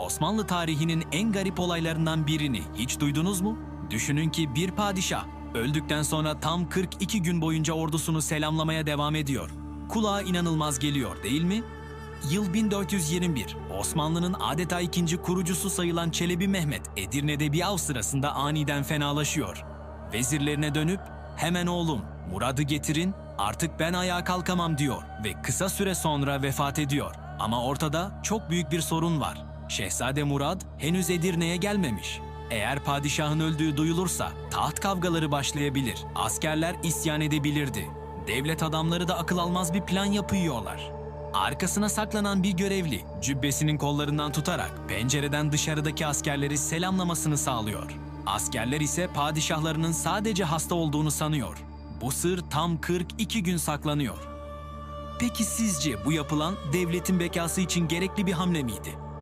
Osmanlı tarihinin en garip olaylarından birini hiç duydunuz mu? Düşünün ki bir padişah öldükten sonra tam 42 gün boyunca ordusunu selamlamaya devam ediyor. Kulağa inanılmaz geliyor değil mi? Yıl 1421. Osmanlı'nın adeta ikinci kurucusu sayılan Çelebi Mehmet Edirne'de bir av sırasında aniden fenalaşıyor. Vezirlerine dönüp hemen oğlum Murad'ı getirin artık ben ayağa kalkamam diyor ve kısa süre sonra vefat ediyor. Ama ortada çok büyük bir sorun var. Şehzade Murad henüz Edirne'ye gelmemiş. Eğer padişahın öldüğü duyulursa taht kavgaları başlayabilir. Askerler isyan edebilirdi. Devlet adamları da akıl almaz bir plan yapıyorlar. Arkasına saklanan bir görevli cübbesinin kollarından tutarak pencereden dışarıdaki askerleri selamlamasını sağlıyor. Askerler ise padişahlarının sadece hasta olduğunu sanıyor. Bu sır tam 42 gün saklanıyor. Peki sizce bu yapılan devletin bekası için gerekli bir hamle miydi?